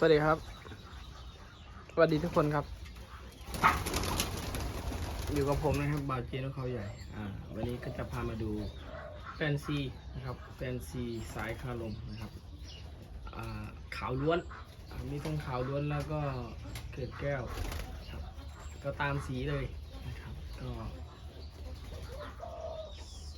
สวัสดีครับ สวัสดีทุกคนครับ อยู่กับผมนะครับบาเจนเขาใหญ่ อ่า วันนี้ก็จะพามาดูแฟนซีนะครับ แฟนซีสายคาลมนะครับ อ่า ขาวล้วน มีทั้งขาวล้วนแล้วก็เกล็ดแก้วครับ ก็ตามสีเลยนะครับ ก็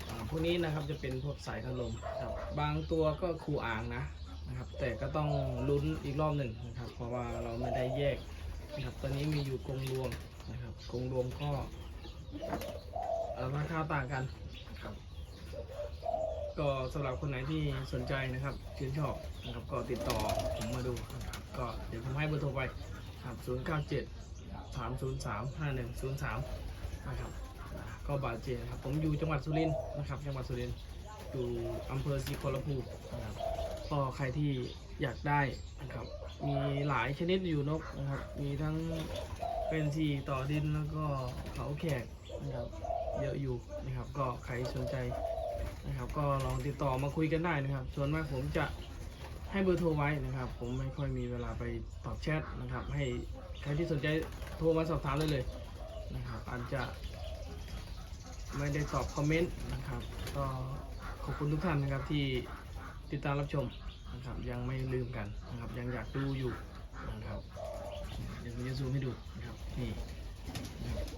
อ่าพวกนี้นะครับจะเป็นพวกสายคาลมครับ บางตัวก็คูอ่างนะ นะครับ แต่ก็ต้องลุ้นอีกรอบหนึ่งนะครับ เพราะว่าเราไม่ได้แยกนะครับ ตอนนี้มีอยู่กรงรวมนะครับกรงรวมก็เอ่อราคาต่างกันครับ ก็สำหรับคนไหนที่สนใจนะครับชื่นชอบนะครับก็ติดต่อผมมาดูนะครับก็เดี๋ยวผมให้เบอร์โทรไปครับ097 303 5103นะครับก็บาดเจ็บนครับผมอยู่จังหวัดสุรินทร์นะครับ จังหวัดสุรินทร์อยู่อำเภอศรีขอรภูนะครับ ก็ใครที่อยากได้นะครับ มีหลายชนิดอยู่นกนะครับ มีทั้งเป็นสีต่อดินแล้วก็เขาแขกนะครับ เยอะอยู่นะครับ ก็ใครสนใจนะครับ ก็ลองติดต่อมาคุยกันได้นะครับ ส่วนมากผมจะให้เบอร์โทรไว้นะครับ ผมไม่ค่อยมีเวลาไปตอบแชทนะครับ ให้ใครที่สนใจโทรมาสอบถามได้เลยนะครับอาจจะไม่ได้ตอบคอมเมนต์นะครับ ก็ขอบคุณทุกท่านนะครับที่ ติดตามรับชมนะครับยังไม่ลืมกันนะครับยังอยากดูอยู่นะครับเดี๋ยวผมจะซูมให้ดูนะครับนี่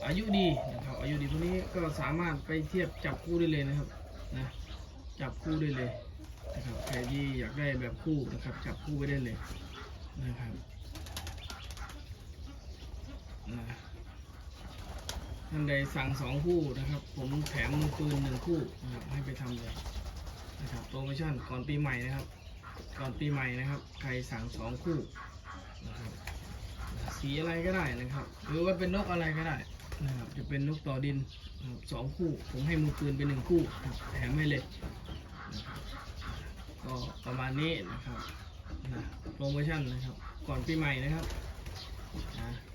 อายุดีนะครับอายุดีพวกนี้ก็สามารถไปเทียบจับคู่ได้เลยนะครับนะจับคู่ได้เลยนะครับใครที่อยากได้แบบคู่นะครับจับคู่ไปได้เลยนะครับนะท่านใดสั่งสองคู่นะครับ ผมแถมมือปืนหนึ่งคู่นะครับให้ไปทำเลย นะครับโปรโมชั่นก่อนปีใหม่นะครับ ก่อนปีใหม่นะครับ ใครสั่งสองคู่นะครับสีอะไรก็ได้นะครับ หรือว่าเป็นนกอะไรก็ได้นะครับ จะเป็นนกต่อดินสองคู่ ผมให้มือปืนเป็นหนึ่งคู่แถมให้เลยก็ประมาณนี้นะครับโปรโมชั่นนะครับ ก่อนปีใหม่นะครับ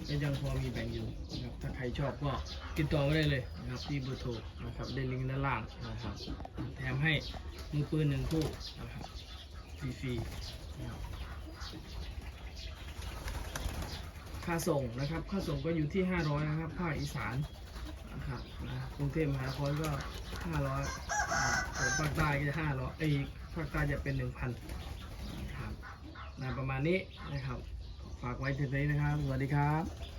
นะก็ยังพอมีแบ่งอยู่นะครับถ้าใครชอบก็ติดต่อมาได้เลยนะครับที่เบอร์โทรนะครับได้ลิงก์ด้านล่างนะครับแถมให้มือปืนหนึ่งคู่นะครับฟรีๆนะครับค่าส่งนะครับ ค่าส่งก็อยู่ที่ 500 นะครับ ภาคอีสานนะครับนะกรุงเทพมหานครก็ 500รับส่วนภาคใต้ก็จะ500ไอ้ยภาคใต้จะเป็น 1,000นะครับนะประมาณนี้นะครับ ฝากไว้ถึงนี้นะครับ สวัสดีครับ